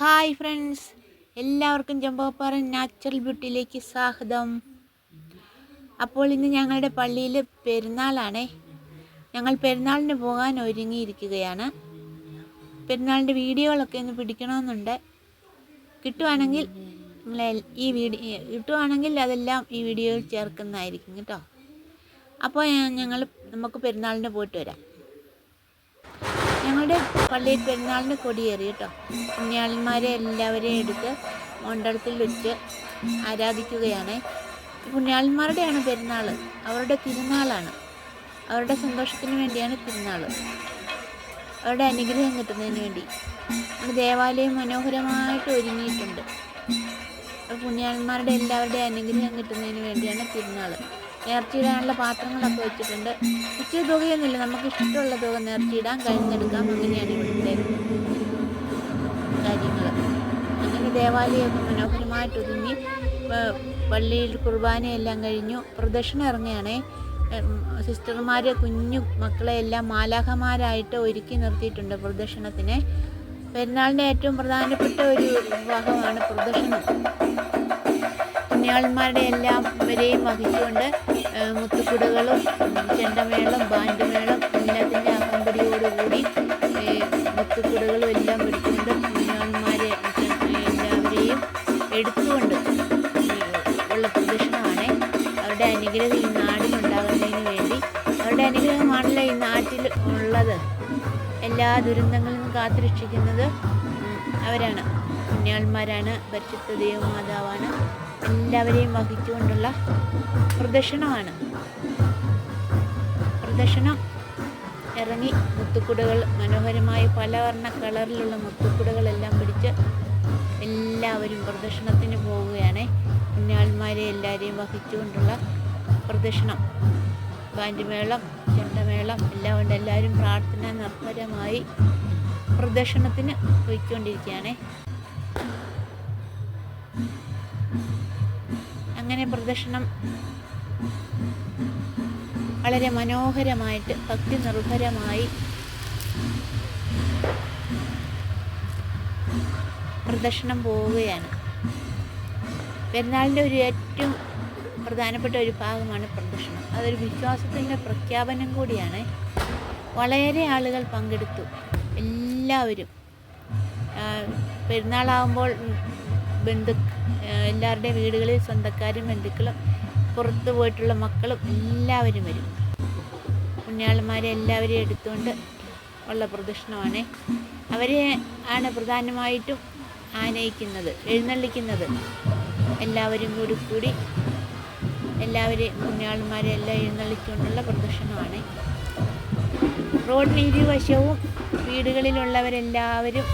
Hi friends. എല്ലാവർക്കും ജമ്പോപ്പാറ natural ബ്യൂട്ടിയിലേക്ക് സ്വാഗതം. അപ്പോൾ ഇന്ന് ഞങ്ങളുടെ പള്ളിയിൽ പെരുന്നാളാണേ. ഞങ്ങൾ പെരുന്നാളിന് പോകാൻ ഒരുങ്ങിയിരിക്കുകയാണ്. പെരുന്നാളിന്റെ വീഡിയോകളൊക്കെ ഒന്ന് പിടിക്കണമെന്നുണ്ട്. കിട്ടുവാണെങ്കിൽ നിങ്ങളെ ഈ വീഡിയോ കിട്ടുവാണെങ്കിൽ അതെല്ലാം ഈ വീഡിയോയിൽ ചേർക്കുന്നതായിരിക്കും കേട്ടോ. അപ്പോൾ ഞങ്ങൾ നമുക്ക് പെരുന്നാളിന് പോയിട്ട് വരാം. ഞങ്ങളുടെ പള്ളിയിൽ പെരുന്നാളിന് കൊടിയേറി കേട്ടോ. പുണ്യാളന്മാരെ എല്ലാവരെയും എടുത്ത് മണ്ഡലത്തിൽ വെച്ച് ആരാധിക്കുകയാണ്. പുണ്യാളന്മാരുടെയാണ് പെരുന്നാൾ അവരുടെ തിരുനാളാണ്. അവരുടെ സന്തോഷത്തിന് വേണ്ടിയാണ് തിരുനാൾ അവരുടെ അനുഗ്രഹം കിട്ടുന്നതിന് വേണ്ടി. ദേവാലയം മനോഹരമായിട്ട് ഒരുങ്ങിയിട്ടുണ്ട്. പുണ്യാളന്മാരുടെ എല്ലാവരുടെയും അനുഗ്രഹം കിട്ടുന്നതിന് വേണ്ടിയാണ് തിരുനാൾ നേർച്ചയിടാനുള്ള പാത്രങ്ങളൊക്കെ വെച്ചിട്ടുണ്ട്. ഇച്ചിരി തുകയൊന്നുമില്ല. നമുക്ക് ഇഷ്ടമുള്ള തുക നേർച്ചയിടാൻ കഴിഞ്ഞെടുക്കാം അങ്ങനെയാണ് ഇവിടുത്തെ കാര്യങ്ങൾ അങ്ങനെ ദേവാലയമൊക്കെ മനോഹരമായിട്ട് ഒതുങ്ങി. പള്ളിയിൽ കുർബാനയെല്ലാം കഴിഞ്ഞു. പ്രദക്ഷിണം ഇറങ്ങുകയാണേ. സിസ്റ്റർമാർ കുഞ്ഞു മക്കളെ എല്ലാം മാലാഖമാരായിട്ട് ഒരുക്കി നിർത്തിയിട്ടുണ്ട് പ്രദക്ഷിണത്തിന്. പെരുന്നാളിന്റെ ഏറ്റവും പ്രധാനപ്പെട്ട ഒരു വിഭാഗമാണ് പ്രദക്ഷിണം. പുണ്യാളന്മാരുടെ എല്ലാം വരെയും വഹിച്ചുകൊണ്ട് മുത്തുക്കുടകളും ചെണ്ടമേളം ബാൻഡുമേളം എല്ലാത്തിന്റെ അകമ്പടിയോടുകൂടി മുത്തുക്കുടകളും എല്ലാം പിടിച്ചുകൊണ്ട് പുണ്യാളന്മാരെ എല്ലാവരെയും എടുത്തുകൊണ്ട് ഉള്ള പ്രദക്ഷിണമാണ് അവരുടെ അനുഗ്രഹം ഈ നാടിനുണ്ടാകുന്നതിന് വേണ്ടി. അവരുടെ അനുഗ്രഹമാണല്ലോ ഈ നാട്ടിൽ ഉള്ളത്. എല്ലാ ദുരന്തങ്ങളിൽ നിന്നും കാത്തുരക്ഷിക്കുന്നത് അവരാണ്. പുണ്യാളന്മാരാണ് പരിശുദ്ധ ദേവമാതാവാണ്. എല്ലാവരെയും വഹിച്ചുകൊണ്ടുള്ള പ്രദക്ഷിണമാണ്. പ്രദക്ഷിണം. ഇറങ്ങി മുത്തുക്കുടകൾ മനോഹരമായ പല വർണ കളറിലുള്ള മുത്തുക്കുടകളെല്ലാം പിടിച്ച് എല്ലാവരും പ്രദക്ഷിണത്തിന് പോവുകയാണ്. പുണ്യാൾമാരെ എല്ലാവരെയും വഹിച്ചുകൊണ്ടുള്ള പ്രദക്ഷിണം. ബാൻഡുമേളം ചെണ്ടമേളം എല്ലാം കൊണ്ട് എല്ലാവരും പ്രാർത്ഥന നിർഭരമായി പ്രദക്ഷിണത്തിന് പോയിക്കൊണ്ടിരിക്കുകയാണ്. അങ്ങനെ പ്രദക്ഷിണം വളരെ മനോഹരമായിട്ട് ഭക്തി നിർഭരമായി പ്രദക്ഷിണം പോവുകയാണ്. പെരുന്നാളിന്റെ ഒരു ഏറ്റവും പ്രധാനപ്പെട്ട ഒരു ഭാഗമാണ് പ്രദക്ഷിണം അതൊരു വിശ്വാസത്തിന്റെ പ്രഖ്യാപനം കൂടിയാണ്. വളരെ ആളുകൾ പങ്കെടുത്തു. എല്ലാവരും. പെരുന്നാളാവുമ്പോൾ ബന്ധു എല്ലാവരുടെയും വീടുകളിൽ സ്വന്തക്കാരും ബന്ധുക്കളും പുറത്തു പോയിട്ടുള്ള മക്കളും എല്ലാവരും വരും. പുണ്യാളന്മാരെ എല്ലാവരെയും എടുത്തുകൊണ്ട് ഉള്ള പ്രദക്ഷിണമാണ്. അവരെ ആണ് പ്രധാനമായിട്ടും ആനയിക്കുന്നത് എഴുന്നള്ളിക്കുന്നത്. എല്ലാവരും കൂടി കൂടി എല്ലാവരെയും പുണ്യാളന്മാരെ എല്ലാം എഴുന്നള്ളിച്ചുകൊണ്ടുള്ള പ്രദക്ഷിണമാണ്. റോഡിന് ഇരുവശവും വീടുകളിലുള്ളവരെല്ലാവരും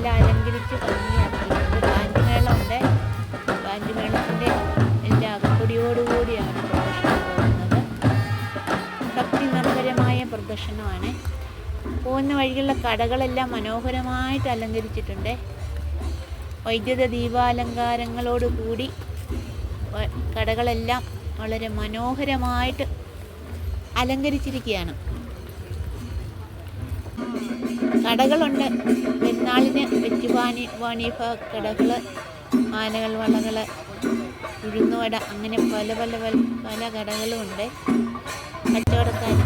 വീടുകളെല്ലാം അലങ്കരിച്ച് ഭംഗിയാക്കിയിട്ടുണ്ട്. ബാൻഡ് മേളമുണ്ട് ബാൻഡ് മേളത്തിന്റെ എല്ലാ അകപ്പൊടിയോടുകൂടിയാണ് പ്രദർശനം പോകുന്നത്. ഭക്തി നിർഭരമായ പ്രദർശനമാണ്. പോകുന്ന വഴികളിലെ കടകളെല്ലാം മനോഹരമായിട്ട് അലങ്കരിച്ചിട്ടുണ്ട്. വൈദ്യുത ദീപാലങ്കാരങ്ങളോട് കൂടി കടകളെല്ലാം വളരെ മനോഹരമായിട്ട് അലങ്കരിച്ചിരിക്കുകയാണ്. കടകളുണ്ട്. പെരുന്നാളിന് വെറ്റുപാനി വാണിഭ കടകൾ ആനകൾ വളകൾ ഉഴുന്നുവട അങ്ങനെ പല പല പല പല കടകളും ഉണ്ട് കച്ചവടക്കാർ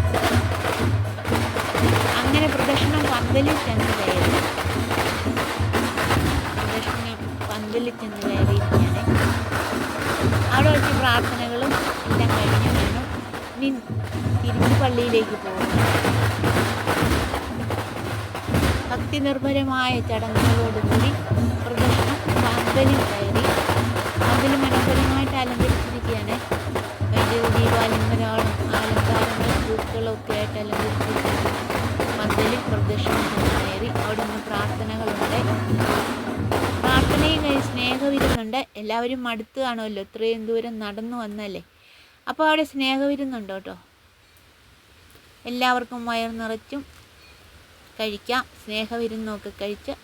അങ്ങനെ പ്രദക്ഷിണം പന്തലിൽ ചെന്ന് കയറി. പ്രദക്ഷിണം പന്തലിൽ ചെന്ന് കയറിയിരിക്കുകയാണ്. അവിടെ വെച്ച് പ്രാർത്ഥനകളും ഇനി തിരിച്ച് പള്ളിയിലേക്ക് പോകുന്നു ഭക്തി നിർഭരമായ ചടങ്ങുകളോടുകൂടി പ്രദർശനം പന്തലിൽ കയറി പന്തൽ മനോഹരമായിട്ട് അലങ്കരിച്ചിരിക്കുകയാണ്. വൈദ്യുത ദീപാലങ്കരം അലങ്കാരങ്ങൾ പൂക്കളൊക്കെ ആയിട്ട് അലങ്കരിച്ചിരിക്കുകയാണ്. പന്തലിൽ പ്രദർശനം കയറി അവിടെ നിന്ന് പ്രാർത്ഥനകളുണ്ട്. പ്രാർത്ഥനയും കഴിഞ്ഞ് സ്നേഹവിരുന്നുണ്ട്. എല്ലാവരും മടുത്ത് കാണുമല്ലോ. ഇത്രയും ദൂരം നടന്നു വന്നല്ലേ? അപ്പോൾ അവിടെ സ്നേഹവിരുന്നുണ്ട് കേട്ടോ എല്ലാവർക്കും വയർ നിറച്ചും കഴിക്കാം. സ്നേഹവിരുന്നൊക്കെ കഴിച്ച്.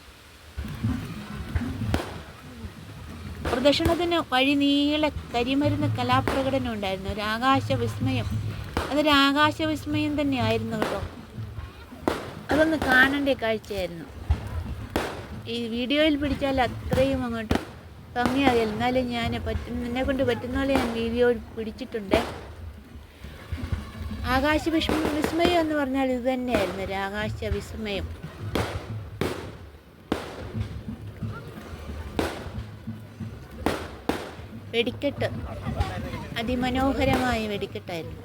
പ്രദക്ഷിണത്തിന് വഴി നീളെ കരിമരുന്ന് കലാപ്രകടനം ഉണ്ടായിരുന്നു. ഒരു ആകാശ വിസ്മയം അതൊരു ആകാശ വിസ്മയം തന്നെയായിരുന്നു കേട്ടോ അതൊന്ന് കാണേണ്ട കാഴ്ചയായിരുന്നു. ഈ വീഡിയോയിൽ പിടിച്ചാൽ അത്രയും അങ്ങോട്ട് ഭംഗിയാകില്ല എന്നാലും ഞാൻ പറ്റുന്ന എന്നെ കൊണ്ട് പറ്റുന്ന പോലെ ഞാൻ വീഡിയോ പിടിച്ചിട്ടുണ്ട്. ആകാശ വിസ്മ വിസ്മയം എന്ന് പറഞ്ഞാൽ ഇത് തന്നെയായിരുന്നു. ഒരു ആകാശ വിസ്മയം. വെടിക്കെട്ട്. അതിമനോഹരമായ വെടിക്കെട്ടായിരുന്നു.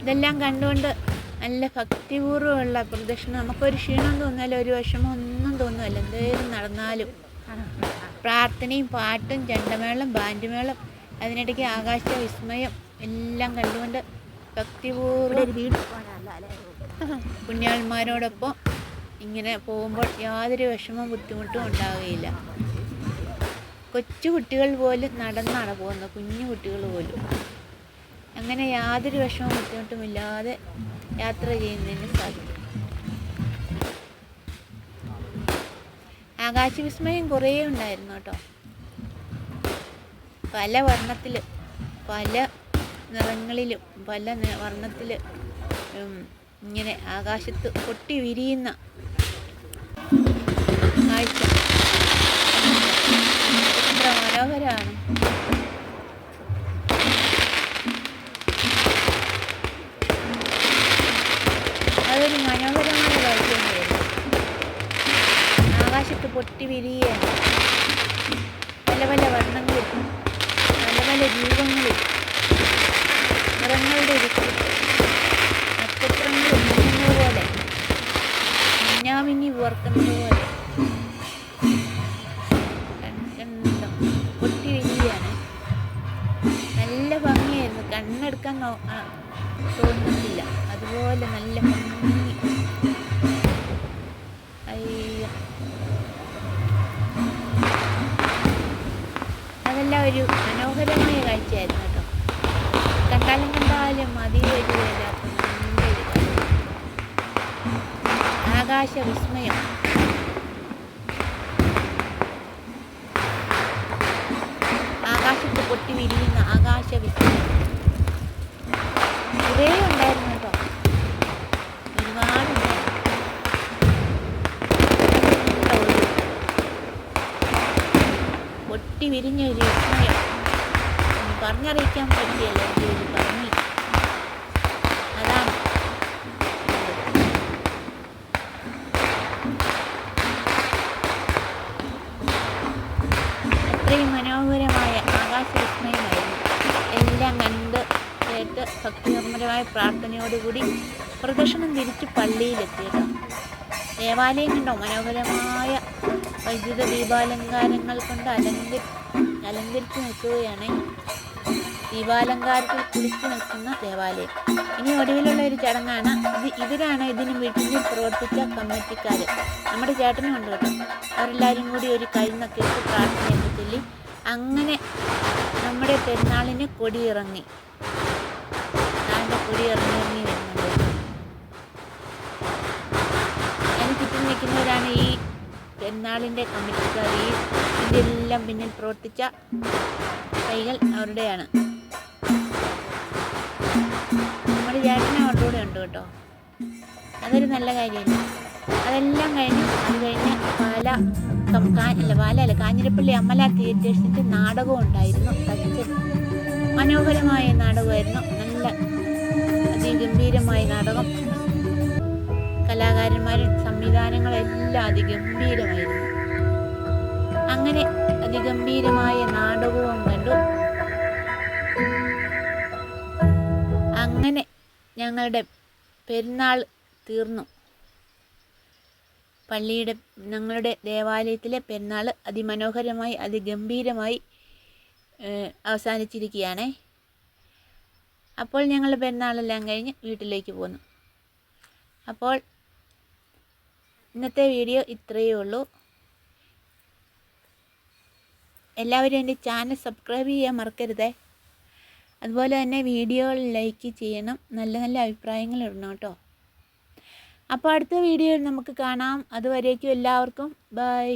ഇതെല്ലാം കണ്ടുകൊണ്ട് നല്ല ഭക്തിപൂർവമുള്ള പ്രദക്ഷിണം. നമുക്കൊരു ക്ഷീണം തോന്നിയാലും ഒരു വിഷമം ഒന്നും അല്ല എന്തേലും നടന്നാലും. പ്രാർത്ഥനയും പാട്ടും ചെണ്ടമേളം ബാൻഡുമേളം അതിനിടയ്ക്ക് ആകാശ വിസ്മയം എല്ലാം കണ്ടുകൊണ്ട് ഭക്തിപൂർവം പുണ്യാളന്മാരോടൊപ്പം ഇങ്ങനെ പോകുമ്പോൾ യാതൊരു വിഷമവും ബുദ്ധിമുട്ടും ഉണ്ടാവുകയില്ല. കൊച്ചു കുട്ടികൾ പോലും നടന്നാണ് പോകുന്നത്. കുഞ്ഞു കുട്ടികൾ പോലും. അങ്ങനെ യാതൊരു വിഷമവും ബുദ്ധിമുട്ടും ഇല്ലാതെ യാത്ര ചെയ്യുന്നതിന് സാധിക്കും. ആകാശവിസ്മയം കുറേ ഉണ്ടായിരുന്നു കേട്ടോ. പല വർണത്തിൽ പല നിറങ്ങളിലും പല വർണത്തിൽ ഇങ്ങനെ ആകാശത്ത് പൊട്ടി വിരിയുന്ന കാഴ്ച. എത്ര മനോഹരമാണ്. അതുപോലെ നല്ല ഒരു വിസ്മയം പറഞ്ഞറിയിക്കാൻ പറ്റിയല്ലോ പറഞ്ഞു അതാണ്. അത്രയും മനോഹരമായ ആകാശ വിസ്മയമായിരുന്നു എല്ലാം കണ്ട് കേട്ട് ഭക്തിനിർമ്മലമായ പ്രാർത്ഥനയോടുകൂടി പ്രദക്ഷിണം തിരിച്ച് പള്ളിയിലെത്തിയത് ദേവാലയം കണ്ടോ? മനോഹരമായ വൈദ്യുത ദീപാലങ്കാരങ്ങൾ കൊണ്ട് അലങ്കരി അലങ്കരിച്ച് നിൽക്കുകയാണ്. ദീപാലങ്കാരത്തിൽ കുളിച്ചു നിൽക്കുന്ന ദേവാലയം. ഇനി ഒടുവിലുള്ള ഒരു ചടങ്ങാണ്. ഇത് ഇവരാണ് ഇതിന് വീട്ടിൽ പ്രവർത്തിച്ച കമ്മിറ്റിക്കാർ നമ്മുടെ ചേട്ടനും ഉണ്ട് കേട്ടോ. അവരെല്ലാവരും കൂടി ഒരു കൈന്നൊക്കെ ഇട്ട് പ്രാർത്ഥനയൊക്കെ ചൊല്ലി അങ്ങനെ നമ്മുടെ പെരുന്നാളിന് കൊടിയിറങ്ങി. നാളിന്റെ കൊടിയിറങ്ങി ഇറങ്ങി വരുന്നുണ്ട്. അതിന് ചുറ്റും നിൽക്കുന്നവരാണ് ഈ പെരുന്നാളിന്റെ കമ്മിറ്റിക്കാരെയും ഈ ഇതിന്റെ എല്ലാം പിന്നിൽ പ്രവർത്തിച്ച കൈകൾ അവരുടെയാണ്. നമ്മുടെ ചേട്ടന അവരുടെ ഉണ്ട് കേട്ടോ. അതൊരു നല്ല കാര്യമാണ് അതെല്ലാം കഴിഞ്ഞ് അത് കഴിഞ്ഞ് പാല അല്ല പാല അല്ല കാഞ്ഞിരപ്പള്ളി അമല തിയേറ്റേഴ്സിന്റെ നാടകം ഉണ്ടായിരുന്നു. തച്ചൻ മനോഹരമായ നാടകമായിരുന്നു. നല്ല അതിഗംഭീരമായ നാടകം. കലാകാരന്മാരും സംവിധാനങ്ങളെല്ലാം അതിഗംഭീരമായിരുന്നു. അങ്ങനെ അതിഗംഭീരമായ നാടകവും കണ്ടു. അങ്ങനെ ഞങ്ങളുടെ പെരുന്നാൾ തീർന്നു. പള്ളിയുടെ ഞങ്ങളുടെ ദേവാലയത്തിലെ പെരുന്നാൾ അതിമനോഹരമായി അതിഗംഭീരമായി അവസാനിച്ചിരിക്കുകയാണ്. അപ്പോൾ ഞങ്ങൾ പെരുന്നാളെല്ലാം കഴിഞ്ഞ് വീട്ടിലേക്ക് പോന്നു. അപ്പോൾ ഇന്നത്തെ വീഡിയോ ഇത്രയേ ഉള്ളൂ. എല്ലാവരും എന്റെ ചാനൽ സബ്സ്ക്രൈബ് ചെയ്യാൻ മറക്കരുതേ. അതുപോലെ തന്നെ വീഡിയോ ലൈക്ക് ചെയ്യണം. നല്ല നല്ല അഭിപ്രായങ്ങൾ ഇടണം കേട്ടോ. അപ്പോൾ അടുത്ത വീഡിയോയിൽ നമുക്ക് കാണാം. അതുവരേക്കും എല്ലാവർക്കും ബൈ.